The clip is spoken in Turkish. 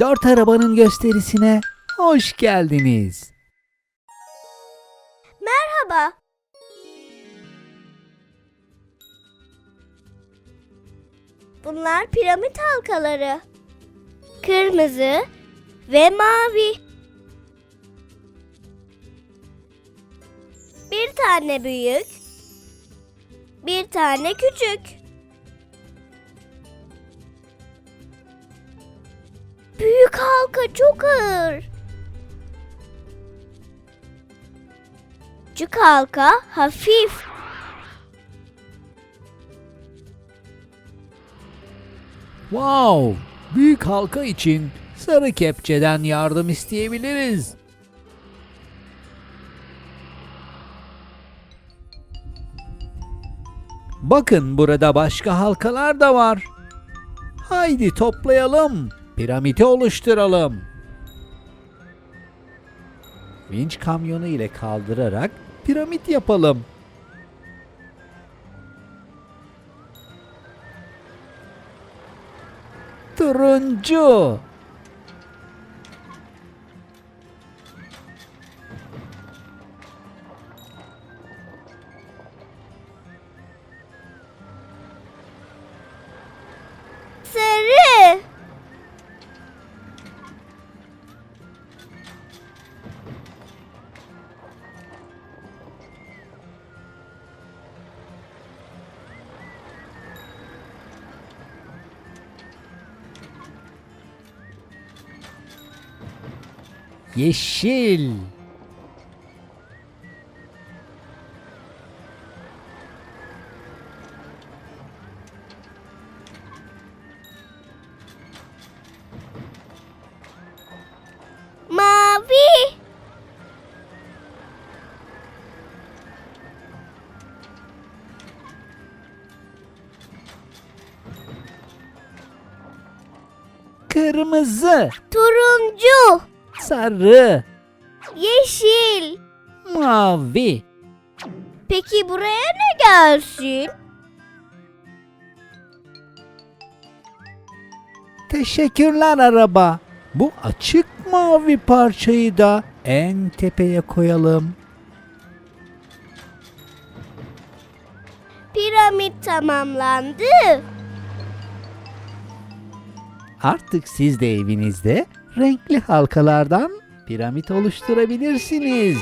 Dört arabanın gösterisine hoş geldiniz. Merhaba. Bunlar piramit halkaları. Kırmızı ve mavi. Bir tane büyük, bir tane küçük. Büyük halka çok ağır. Küçük halka hafif. Wow! Büyük halka için sarı kepçeden yardım isteyebiliriz. Bakın burada başka halkalar da var. Haydi toplayalım. Piramidi oluşturalım. Vinç kamyonu ile kaldırarak piramit yapalım. Turuncu. Yeşil. Mavi. Kırmızı. Turuncu. Sarı. Yeşil. Mavi. Peki buraya ne gelsin? Teşekkürler araba. Bu açık mavi parçayı da en tepeye koyalım. Piramit tamamlandı. Artık siz de evinizde renkli halkalardan piramit oluşturabilirsiniz.